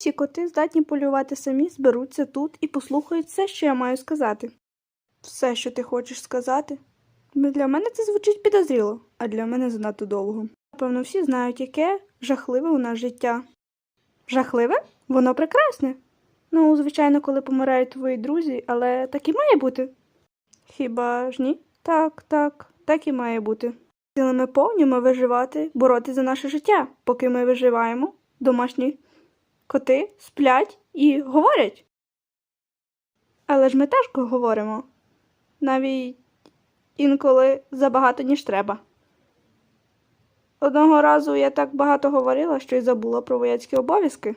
Всі коти здатні полювати самі, зберуться тут і послухають все, що я маю сказати. Все, що ти хочеш сказати? Для мене це звучить підозріло, а для мене занадто довго. Напевно, всі знають, яке жахливе у нас життя. Жахливе? Воно прекрасне. Ну, звичайно, коли помирають твої друзі, але так і має бути. Хіба ж ні? Так, так, так і має бути. Силами повніми виживати, бороти за наше життя. Поки ми виживаємо, домашні коти сплять і говорять. Але ж ми теж говоримо. Навіть інколи забагато, ніж треба. Одного разу я так багато говорила, що й забула про вояцькі обов'язки.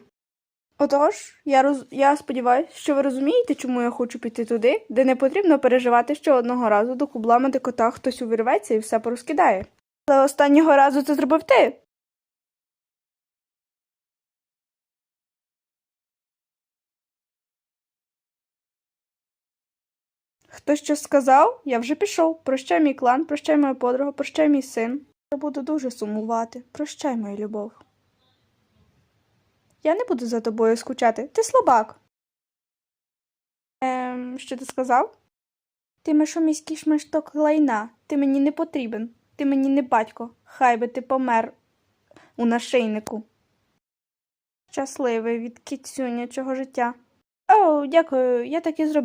Отож, я, роз... я сподіваюся, що ви розумієте, чому я хочу піти туди, де не потрібно переживати, що одного разу до кубламати кота хтось увірветься і все порозкидає. Але останнього разу це зробив ти. Хто що сказав, я вже пішов. Прощай мій клан, прощай моя подруга, прощай мій син. Я буду дуже сумувати. Прощай, моя любов. Я не буду за тобою скучати. Ти слабак. Ем, що ти сказав? Ти мишоміський шмишток лайна. Ти мені не потрібен. Ти мені не батько. Хай би ти помер у нашийнику. Щасливий від кіцюнячого життя. О, дякую, я так і зробив.